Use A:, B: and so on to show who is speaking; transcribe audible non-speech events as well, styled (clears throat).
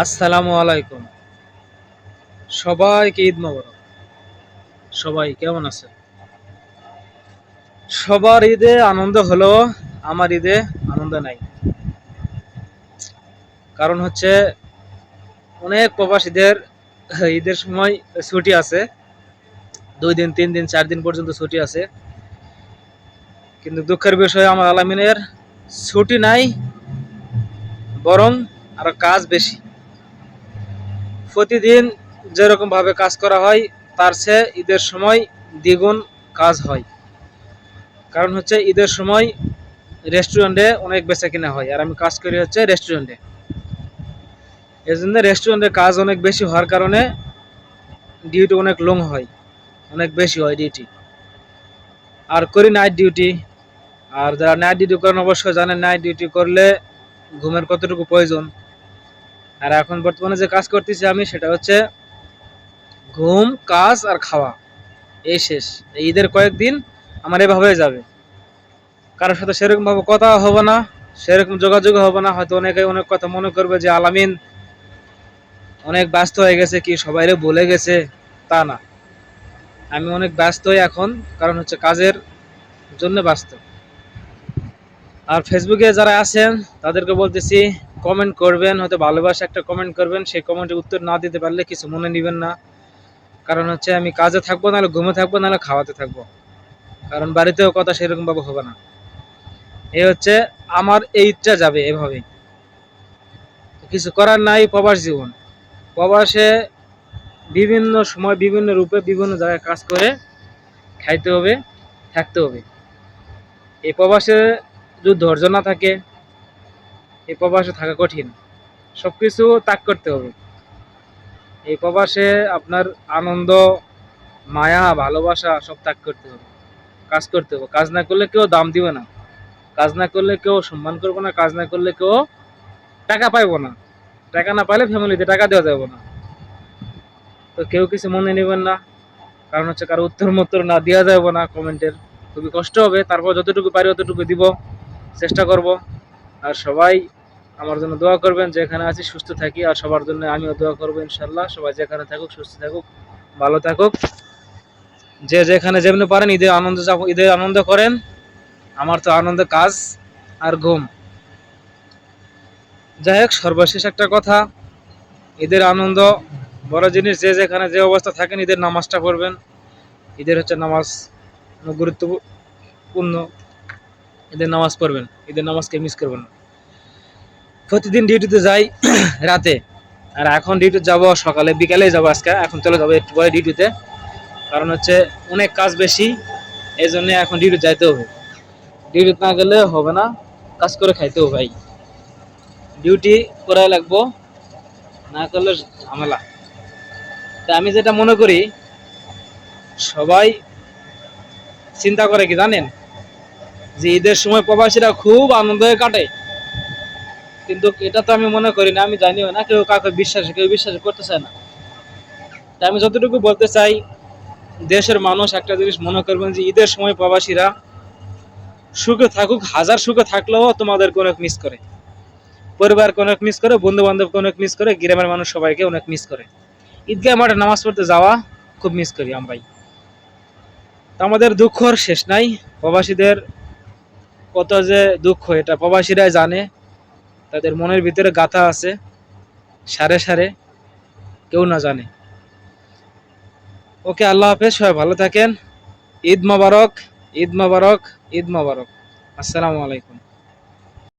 A: আসসালামু আলাইকুম। সবাইকে ঈদ মোবারক। সবাই কেমন আছে সবার ঈদে আনন্দ হলো, আমার ঈদে আনন্দ নাই। কারণ হচ্ছে অনেক প্রবাসীদের ঈদের সময় ছুটি আছে। দুই দিন, তিন দিন, চার দিন পর্যন্ত ছুটি আছে। কিন্তু দুঃখের বিষয়, আমার আলামিনের ছুটি নাই, বরং আরও কাজ বেশি। প্রতিদিন যেরকম ভাবে কাজ করা হয়, তার চেয়ে ঈদের সময় দ্বিগুণ কাজ হয়। কারণ হচ্ছে ঈদের সময় রেস্টুরেন্টে অনেক বেচা কিনা হয়, আর আমি কাজ করি হচ্ছে রেস্টুরেন্টে এই জন্য রেস্টুরেন্টে কাজ অনেক বেশি হওয়ার কারণে ডিউটি অনেক লং হয়, অনেক বেশি হয় ডিউটি আর করি নাইট ডিউটি আর যারা নাইট ডিউটি করেন অবশ্যই জানেন নাইট ডিউটি করলে ঘুমের কতটুকু প্রয়োজন। আর এখন বর্তমানে যে কাজ করতেছি আমি সেটা হচ্ছে ঘুম, কাজ আর খাওয়া। এই শেষ। ঈদের কয়েকদিন আমার এভাবে যাবে। কারোর সাথে সেরকম ভাবে কথা হবে না, সেরকম যোগাযোগ হবে না। হয়তো অনেকে অনেক কথা মনে করবে যে, আলামিন, অনেক ব্যস্ত হয়ে গেছে কি সবাইরে বলে গেছে? তা না। আমি অনেক ব্যস্তই এখন, কারণ হচ্ছে কাজের জন্য ব্যস্ত। আর ফেসবুকে যারা আছেন, তাদেরকে বলতেছি কমেন্ট করবেন, হয়তো ভালোবাসা একটা কমেন্ট করবেন, সেই কমেন্টের উত্তর না দিতে পারলে কিছু মনে নেবেন না। কারণ হচ্ছে আমি কাজে থাকব, নাহলে ঘুমে থাকব, নাহলে খাওয়াতে থাকব। কারণ বাড়িতেও কথা সেরকম ভাবে হবে না। এ হচ্ছে আমার এই ইচ্ছা যাবে এভাবেই। কিছু করার নাই প্রবাস জীবন। প্রবাসে বিভিন্ন সময় বিভিন্ন রূপে বিভিন্ন জায়গায় কাজ করে খাইতে হবে, থাকতে হবে। এই প্রবাসে যদি ধৈর্য না থাকে এই প্রবাসে থাকা কঠিন। সব কিছু ত্যাগ করতে হবে। এই প্রবাসে আপনার আনন্দ, মায়া, ভালোবাসা সব ত্যাগ করতে হবে। কাজ করতে হবে। কাজ না করলে কেউ দাম দিবে না। কাজ না করলে কেউ সম্মান করবে না। কাজ না করলে কেউ টাকা পাইবো না। টাকা না পাইলে ফ্যামিলিতে টাকা দেওয়া যাবে না। তো কেউ কিছু মনে নেবেন না। কারণ হচ্ছে কারও উত্তর মত্তর না দেওয়া যাবে না কমেন্টের। খুবই কষ্ট হবে। তারপর যতটুকু পারি ততটুকু দিব। চেষ্টা করব। আর সবাই আমার জন্য দোয়া করবেন, যেখানে আছি সুস্থ থাকি, আর সবার জন্য আমিও দোয়া করব ইনশাল্লাহ সবাই যেখানে থাকুক, সুস্থ থাকুক, ভালো থাকুক। যে যেখানে যেমনি পারেন, ঈদের আনন্দ ঈদের আনন্দ করেন। আমার তো আনন্দ কাজ আর ঘুম। যাই হোক, সর্বশেষ একটা কথা, ঈদের আনন্দ বড় জিনিস, যে যেখানে যে অবস্থা থাকেন, ঈদের নামাজটা পড়বেন। ঈদের হচ্ছে নামাজ গুরুত্বপূর্ণ। ঈদের নামাজ পড়বেন, ঈদের নামাজকে মিস করবেন না। প্রতিদিন ডিউটিতে যাই (clears throat) রাতে। আর এখন ডিউটি যাব সকালে বিকালে যাব আজকে। এখন চলে যাব একটু পরে ডিউটিতে কারণ হচ্ছে অনেক কাজ বেশি এই জন্য এখন ডিউটি যাইতে হবে। ডিউটি না গেলে হবে না, কাজ করে খাইতে হবে ভাই। ডিউটি করাই লাগবো, না করলে ঝামেলা। তা আমি যেটা মনে করি, সবাই চিন্তা করে কি জানেন? যে ঈদের সময় প্রবাসীরা খুব আনন্দে কাটে। কিন্তু এটা তো আমি মনে করি না, আমি জানিও না, কেউ কাউকে বিশ্বাস, কেউ বিশ্বাস করতে চায় না। তাই আমি যতটুকু বলতে চাই, দেশের মানুষ একটা জিনিস মনে করবেন যে, ঈদের সময় প্রবাসীরা সুখে থাকুক, হাজার সুখে থাকলেও তোমাদেরকে অনেক মিস করে। পরিবারকে অনেক মিস করে বন্ধু বান্ধবকে অনেক মিস করে, গ্রামের মানুষ সবাইকে অনেক মিস করে। ঈদগাহ মাঠে নামাজ পড়তে যাওয়া খুব মিস করি আমরাই। আমাদের দুঃখর শেষ নাই, প্রবাসীদের কত যে দুঃখ, এটা প্রবাসীরাই জানে। তাদের মনের ভিতরে গাথা আছে, সারে সারে, কেউ না জানে। ওকে আল্লাহ হাফেজ, সবাই ভালো থাকেন। ঈদ মোবারক ঈদ মোবারক ঈদ মোবারক। আসসালামু আলাইকুম।